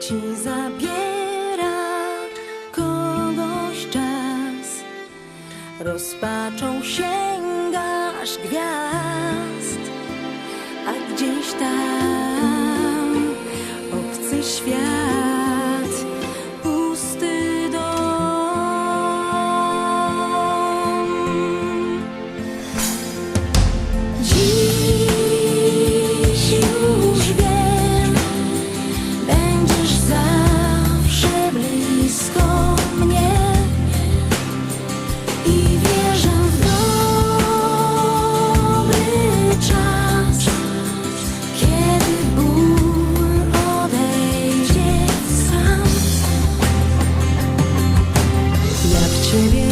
Czy zabiera kogoś czas? Rozpaczą sięgasz gwiazd, a gdzieś tam obcy świat, pusty dom. 随便。